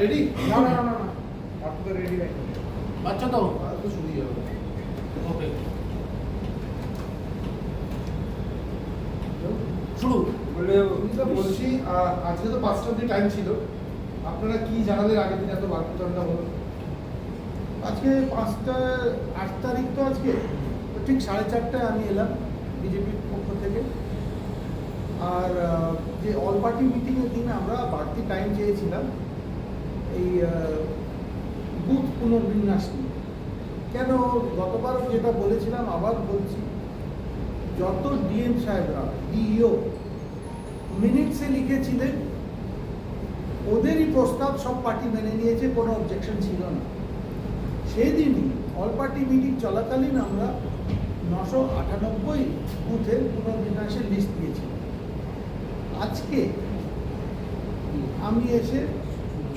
Ready না না না না না আপনার রেডি নাই বাচ্চা তো আর তো শুরু যাবে ওকে শুরু বলে তো বলছি আজকে তো পাঁচটা অব্দি টাইম ছিল। আপনারা কি জানালেন আগের দিন এত বাক্যচন্ডা হলো আজকে পাঁচটা আট তারিখ তো আজকে। ঠিক সাড়ে চারটায় আমি এলাম বিজেপির পক্ষ থেকে। আর যে অল পার্টি মিটিংয়ের দিন আমরা বাড়তি টাইম চেয়েছিলাম। এই বুথ পুনর্বিন্যাস নিয়ে। কেন গতবার যেটা বলেছিলাম, আবার বলছি, যত ডিএম সাহেবরা, ডিইও, মিনিটসে লিখেছিলেন, ওদেরই প্রস্তাব সব পার্টি মেনে নিয়েছে, কোনো অবজেকশন ছিল না। সেদিনই অল পার্টি মিটিং চলাকালীন আমরা নশো আটানব্বই বুথের পুনর্বিন্যাসের লিস্ট দিয়েছিলাম আজকে আমি এসে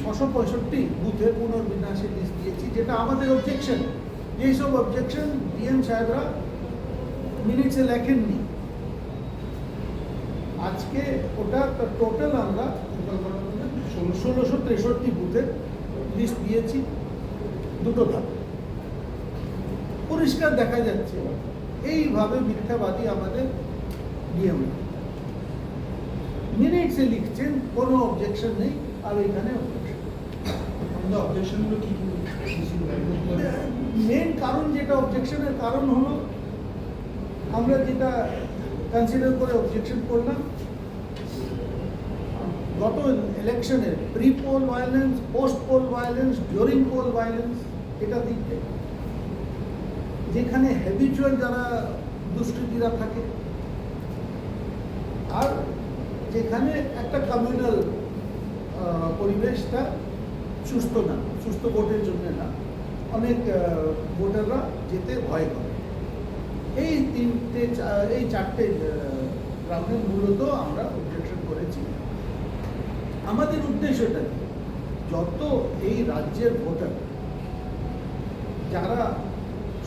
ছশো পঁয়ষট্টি বুথের পুনর্বিন্যাসের লিস্ট দিয়েছি, যেটা আমাদের অবজেকশন যেসব অবজেকশন ডিএম সাহেবরা মিনিটসে লেখেননি। আজকে ওটা টোটাল আমরা ষোলোশো তেষট্টি বুথের লিস্ট দিয়েছি, দুটো ধাপে। পরিষ্কার দেখা যাচ্ছে, এইভাবে মিথ্যাবাদী আমাদের ডিএম মিনিটসে লিখছেন, কোনো অবজেকশন নেই, আর এখানে অবজেকশন আমাদের অবজেকশনগুলো কি কি কি ছিল? মেন কারণ যেটা অবজেকশনের কারণ হলো, আমরা যেটা কনসিডার করে অবজেকশন করলাম, গত ইলেকশনে pre poll violence post poll violence during poll violence এটা দিকে। যেখানে হ্যাবিচুয়াল যারা দুষ্কৃতীরা থাকে, আর যেখানে একটা কমিউনাল পরিবেশটা সুস্থ না, সুস্থ ভোটের জন্য না, অনেক ভোটাররা যেতে ভয় করে এই তিনটে এই চারটে গ্রামে মূলত আমরা অবজেকশন করেছি আমাদের উদ্দেশ্যটা কি? যত এই রাজ্যের ভোটার, যারা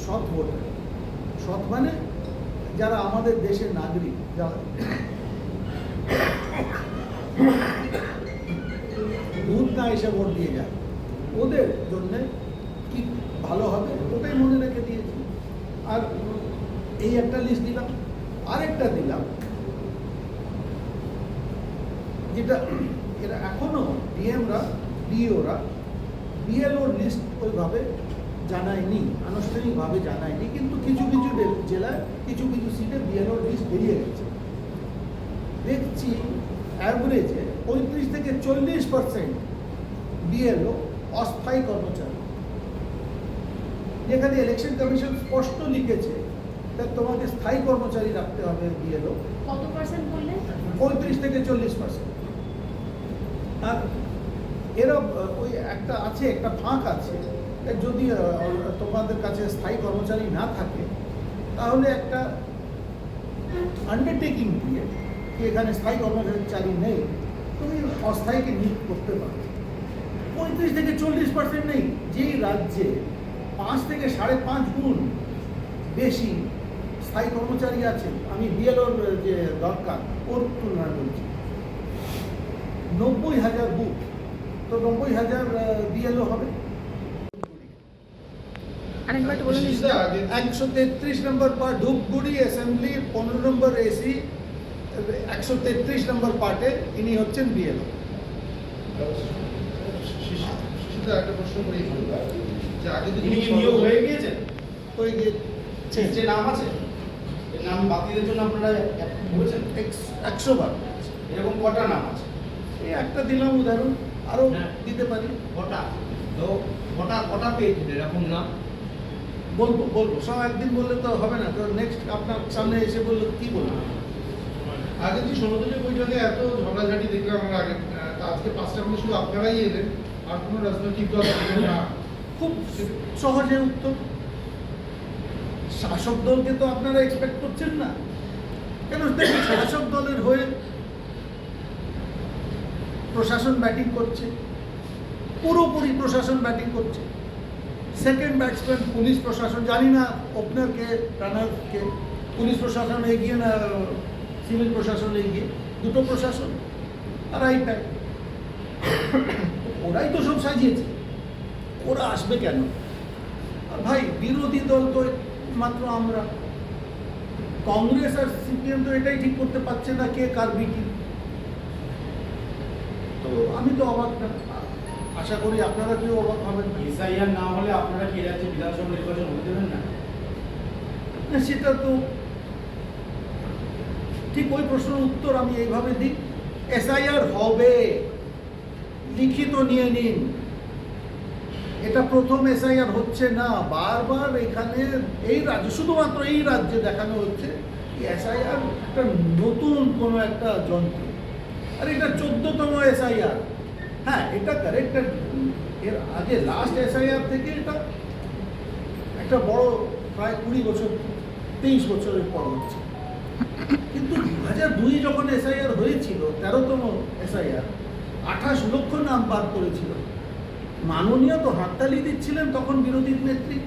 সৎ ভোটার, সৎ মানে যারা আমাদের দেশের নাগরিক, যারা এসে ভোট দিয়ে যায় ওদের জন্যে কি ভালো হবে ওটাই মনে রেখে দিয়েছি। আর এই একটা লিস্ট দিলাম, আরেকটা দিলাম। যেটা এরা এখনও ডিএমরা, ডিওরা বিএলওর লিস্ট ওইভাবে জানায়নি, আনুষ্ঠানিকভাবে জানায়নি, কিন্তু কিছু কিছু জেলায় কিছু কিছু সিটে বিএলওর লিস্ট বেরিয়ে গেছে। দেখছি অ্যাভারেজে পঁয়ত্রিশ থেকে চল্লিশ পার্সেন্ট বিএলও অস্থায়ী কর্মচারী। যেখানে ইলেকশন কমিশন স্পষ্ট লিখেছে তা তোমাকে স্থায়ী কর্মচারী রাখতে হবে বিএলও কত পার্সেন্ট বললেন? পঁয়ত্রিশ থেকে চল্লিশ পার্সেন্ট আর এরা ওই একটা আছে একটা ফাঁক আছে যদি তোমাদের কাছে স্থায়ী কর্মচারী না থাকে তাহলে একটা আন্ডারটেকিং দিয়ে এখানে স্থায়ী কর্মচারী নেই তুমি অস্থায়ীকে নিয়োগ করতে পারো। পঁয়ত্রিশ থেকে চল্লিশ পার্সেন্ট নেই। যেই রাজ্যে পাঁচ থেকে সাড়ে পাঁচ গুণ বেশি স্থায়ী কর্মচারী আছে আমি বিএলওর যে দরকার ওর তুলনায় বলছি নব্বই হাজার বুথ তো নব্বই হাজার বিএলও হবে। একশো তেত্রিশ নম্বর পার্ট ধূপগুড়ি অ্যাসেম্বলি পনেরো নম্বর এসি একশো তেত্রিশ নম্বর পার্টে ইনি হচ্ছেন বিএলও। একটা প্রশ্ন করি যে আগে তো কি নিয়োগ হয়ে গিয়েছেন? ওই যে যে নাম আছে নাম বাতিলের জন্য আপনারা বলেছেন? একশো বার এরকম কটা নাম আছে? এই একটা দিলাম উদাহরণ আরও হ্যাঁ। দিতে পারি? কটা? তো কটা কটা পেয়েছেন এরকম নাম? বলব বলব। সব একদিন বললে তো হবে না। তো নেক্সট আপনার সামনে এসে বললে কি বলব? আগে যে ষোলো বৈঠকে এত ঝগড়াঝাটি দেখলাম আমরা আগে আজকে পাঁচটা মধ্যে শুধু আপনারাই এলেন। আর কোনো রাজনৈতিক দল খুব সহজে উত্তর। শাসক দলকে তো আপনারা এক্সপেক্ট করছেন না। কেন? দেখুন, শাসক দলের হয়ে প্রশাসন ব্যাটিং করছে। পুরোপুরি প্রশাসন ব্যাটিং করছে। সেকেন্ড ব্যাটসম্যান পুলিশ প্রশাসন, জানি না ওপেনারকে রানারকে পুলিশ প্রশাসন এগিয়ে না সিভিল প্রশাসন এগিয়ে? দুটো প্রশাসন আর আই প্যাক ওরাই তো সব সাজিয়েছে। ওরা আসবে কেন? আর ভাই বিরোধী দল তো মাত্র আমরা। কংগ্রেস আর সিপিএম তো এটাই ঠিক করতে পারছে না কে কার বিটি তো আমি তো অবাক না। আশা করি আপনারা কেউ অবাক হবেন এসআইআর না হলে আপনারা কি রাজ্যে বিধানসভা নির্বাচন হতে দেবেন না? না, সেটা তো ঠিক ওই প্রশ্নের উত্তর আমি এইভাবে দিই। এসআইআর হবে। লিখিত নিয়ে নিন। এটা প্রথম এসআইআর হচ্ছে না। বারবার এখানে এই রাজ্যে, শুধুমাত্র এই রাজ্যে দেখানো হচ্ছে এসআইআর একটা নতুন কোনো একটা যন্ত্র। আর এটা চোদ্দতম এসআইআর। হ্যাঁ এটা কারেক্ট এর আগে লাস্ট এসআইআর থেকে এটা একটা বড় প্রায় কুড়ি বছর, তেইশ বছরের পর হচ্ছে। কিন্তু দু হাজার দুই যখন এসআইআর হয়েছিল, তেরোতম এসআইআর আঠাশ লক্ষ নাম বাদ করেছিল মাননীয় তো হাততালি দিচ্ছিলেন তখন বিরোধী নেত্রী।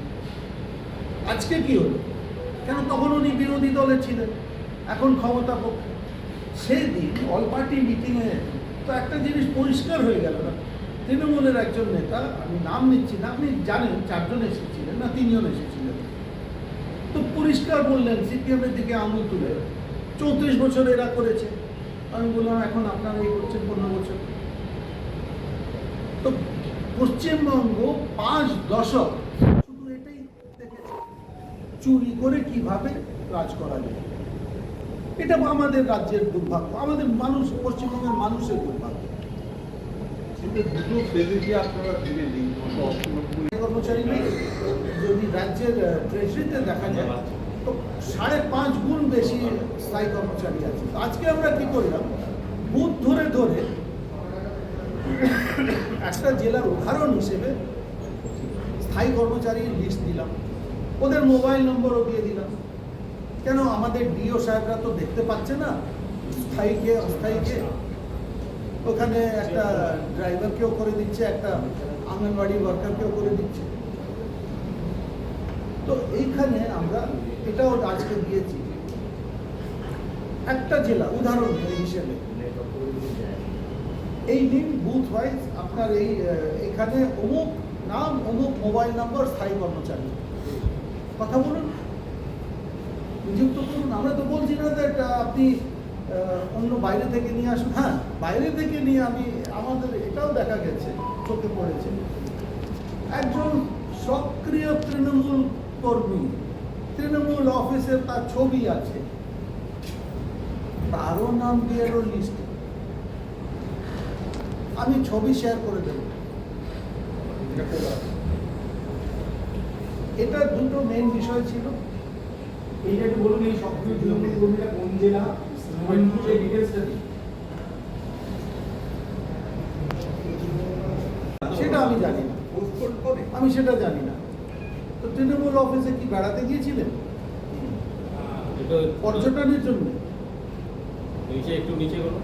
আজকে কি হলো? কেন তখন উনি বিরোধী দলে ছিলেন? এখন ক্ষমতা পক্ষে সেই দিন অল পার্টি মিটিংয়ে তো একটা জিনিস পরিষ্কার হয়ে গেল না? তৃণমূলের একজন নেতা, আমি নাম নিচ্ছি না, আপনি জানেন চারজন এসেছিলেন না তিনজন এসেছিলেন। তো পরিষ্কার বললেন, সিপিএমের দিকে আঙুল তুলে, চৌত্রিশ বছর এরা করেছে। আমি বললাম, এখন আপনারা এই করছেন পনেরো বছর। তো পশ্চিমবঙ্গ পাঁচ দশক শুধু এটাই দেখেছে চুরি করে কীভাবে রাজ করা যায়। এটা আমাদের রাজ্যের দুর্ভাগ্য আমাদের মানুষ পশ্চিমবঙ্গের মানুষের দুর্ভাগ্য। কর্মচারী নেই যদি রাজ্যের ট্রেজারিতে দেখা যায় তো সাড়ে পাঁচ গুণ বেশি স্থায়ী কর্মচারী আছে। আজকে আমরা কি করলাম? বুথ ধরে ধরে একটা জেলার উদাহরণ হিসেবে স্থায়ী কর্মচারীর লিস্ট দিলাম। ওদের মোবাইল নম্বরও দিয়ে দিলাম। কেন আমাদের ডিও সাহেবরা তো দেখতে পাচ্ছে না? স্থায়ীকে, অস্থায়ীকে। ওখানে একটা ড্রাইভারকেও করে দিচ্ছে, একটা আঙ্গনবাড়ি ওয়ার্কারকেও করে দিচ্ছে। তো এইখানে আমরা এটাও আজকে দিয়েছি। একটা জেলা, উদাহরণ হিসেবে। এই দিন বুথ ওয়াইজ আপনার এই এখানে অমুক নাম, অমুক মোবাইল নম্বর স্থায়ী কর্মচারী। কথা বলুন। নিযুক্ত করুন। আমরা তো বলছি না যে আপনি অন্য বাইরে থেকে নিয়ে আসুন। হ্যাঁ বাইরে থেকে নিয়ে আমি, আমাদের এটাও দেখা গেছে, চোখে পড়েছে। একজন সক্রিয় তৃণমূল কর্মী, তৃণমূল অফিসের তার ছবি আছে। তারও নাম দিয়ে লিস্টে আমি ছবি শেয়ার করে দেব। এটা দুটো মেন বিষয় ছিল। এইটা একটু বলুন এই সক্রিয় তৃণমূল কর্মীরা কোন জেলা? সেটা আমি জানি না। আমি সেটা জানি না। তো তৃণমূল অফিসে কি বেড়াতে গিয়েছিলেন? পর্যটনের জন্য। নিচে একটু নিচে করো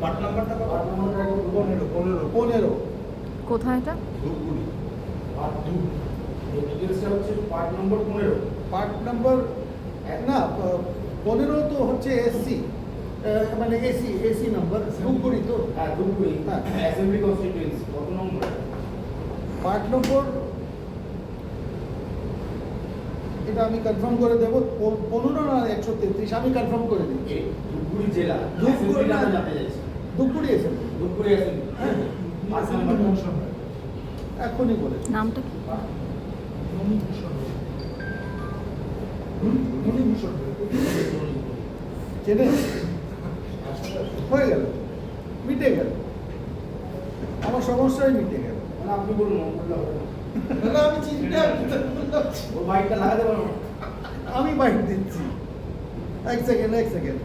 পার্ট নাম্বারটা কত? পার্ট পনেরো পনেরো। পনেরো। কোথায় এটা? ধূপগুড়ি। আর দু। এই ডিটেলসটা হচ্ছে পার্ট নম্বর পনেরো। পার্ট নাম্বার না পনেরো তো হচ্ছে এসসি। মানে এসি এসি নাম্বার ধূপগুড়ি তো? হ্যাঁ ধূপগুড়ি। হ্যাঁ। অ্যাসেম্বলি কনস্টিটিউয়েন্সি কত নম্বর? পার্ট নম্বর এটা আমি কনফার্ম করে দেবো। পনেরো না একশো তেত্রিশ? আমি কনফার্ম করে দিচ্ছি। এই ধূপগুড়ি জেলা। ধূপগুড়ি না জানতে চাইছি। এসে ধূপগুড়ি অ্যাসেম্বলি হ্যাঁ। এখনই বলে নামটা কি? চেনে হয়ে গেল। মিটে গেল। আমার সমস্যাই মিটে গেল। মানে আপনি বলুন আমি চিন্তা বাইকটা লাগাতে পারব আমি বাইক দিচ্ছি। এক সেকেন্ড এক সেকেন্ড।